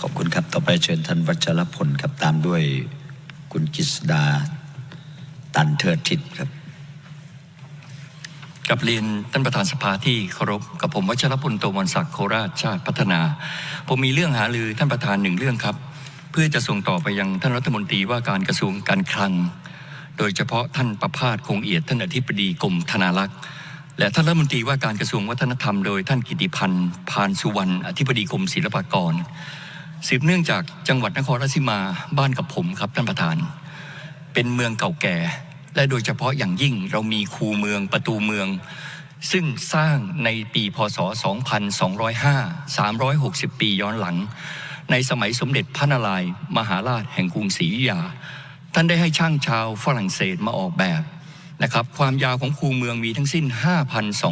ขอบคุณครับ ต่อไปเชิญท่านวัชรพลครับตามด้วยคุณกฤษดาตันเทิดทิศครับกับเรียนท่านประธานสภาที่เคารพกับผมวัชรพลโตมนศักดิ์โคราชชาติพัฒนา ผมมีเรื่องหาลือท่านประธานหนึ่งเรื่องครับ เพื่อจะส่งต่อไปยังท่านรัฐมนตรีว่าการกระทรวงการคลัง โดยเฉพาะท่านประภาสคงเอียดท่านอธิบดีกรมธนารักษ์และท่านรัฐมนตรีว่าการกระทรวงวัฒนธรรม โดยท่านกิติพันธ์พานสุวรรณอธิบดีกรมศิลปากร สืบเนื่องจากจังหวัดนครราชสีมาบ้านกับผมครับท่านประธาน เป็นเมืองเก่าแก่ และโดยเฉพาะอย่างยิ่งเรามีคูเมืองประตูเมือง ซึ่งสร้างในปีพศ 2205 360 ปีย้อนหลัง ในสมัยสมเด็จพระนารายณ์มหาราชแห่งกรุงศรีอยุธยา ท่านได้ให้ช่างชาวฝรั่งเศสมาออกแบบนะครับความยาวของคูเมืองมีทั้งสิ้น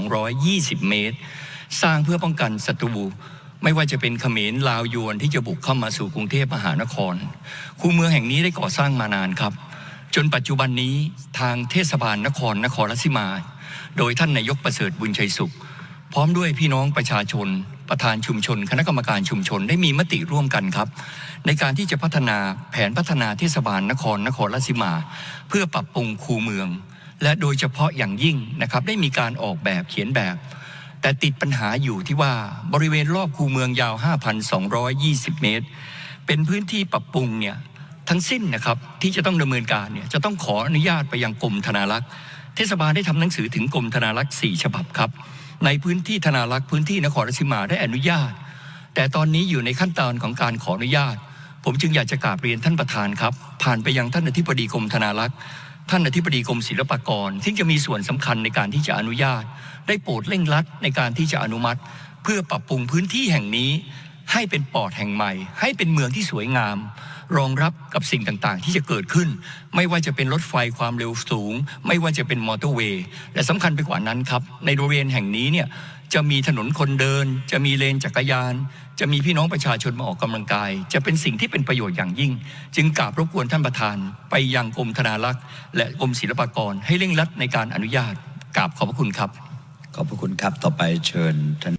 5,220 เมตร สร้างเพื่อป้องกันศัตรู ไม่ว่าจะเป็นเขมรลาวยวนที่จะบุกเข้ามาสู่กรุงเทพมหานคร คูเมืองแห่งนี้ได้ก่อสร้างมานานครับ จนปัจจุบันนี้ทางเทศบาลนครนครราชสีมา โดยท่านนายกประเสริฐบุญชัยสุข พร้อมด้วยพี่น้องประชาชน ประธานชุมชน คณะกรรมการชุมชนได้มีมติร่วมกันครับ ในการที่จะพัฒนาแผนพัฒนาเทศบาลนครนครราชสีมา เพื่อปรับปรุงคูเมือง และโดยเฉพาะอย่างยิ่งนะครับได้มีการออกแบบเขียนแบบ แต่ติดปัญหาอยู่ที่ว่าบริเวณรอบคูเมืองยาว 5,220 เมตร เป็นพื้นที่ปรับปรุงเนี่ยทั้งสิ้นนะครับที่จะต้องดำเนินการเนี่ยจะต้องขออนุญาตไปยังกรมธนารักษ์ เทศบาลได้ทำหนังสือถึงกรมธนารักษ์ 4 ฉบับครับ ในพื้นที่ธนารักษ์พื้นที่นครราชสีมาได้อนุญาต แต่ตอนนี้อยู่ในขั้นตอนของการขออนุญาต ผมจึงอยากจะกราบเรียนท่านประธานครับ ผ่านไปยังท่านอธิบดีกรมธนารักษ์ ท่านอธิบดีกรมศิลปากรที่จะมีส่วนสำคัญในการที่จะอนุญาต ได้โปรดเร่งรัดในการที่จะอนุมัติ เพื่อปรับปรุงพื้นที่แห่งนี้ ให้เป็นปอดแห่งใหม่ ให้เป็นเมืองที่สวยงาม รองรับกับสิ่งต่างๆ ที่จะเกิดขึ้น ไม่ว่าจะเป็นรถไฟความเร็วสูง ไม่ว่าจะเป็นมอเตอร์เวย์และสำคัญไปกว่านั้นครับ ในบริเวณแห่งนี้เนี่ยจะมีถนนคนเดิน จะมีเลนจักรยาน จะมีพี่น้องประชาชนมาออกกำลังกาย จะเป็นสิ่งที่เป็นประโยชน์อย่างยิ่ง จึงกราบรบกวนท่านประธาน ไปยังกรมธนารักษ์ และกรมศิลปากร ให้เร่งรัดในการอนุญาตกราบขอบพระคุณครับ ขอบพระคุณครับต่อไปเชิญท่าน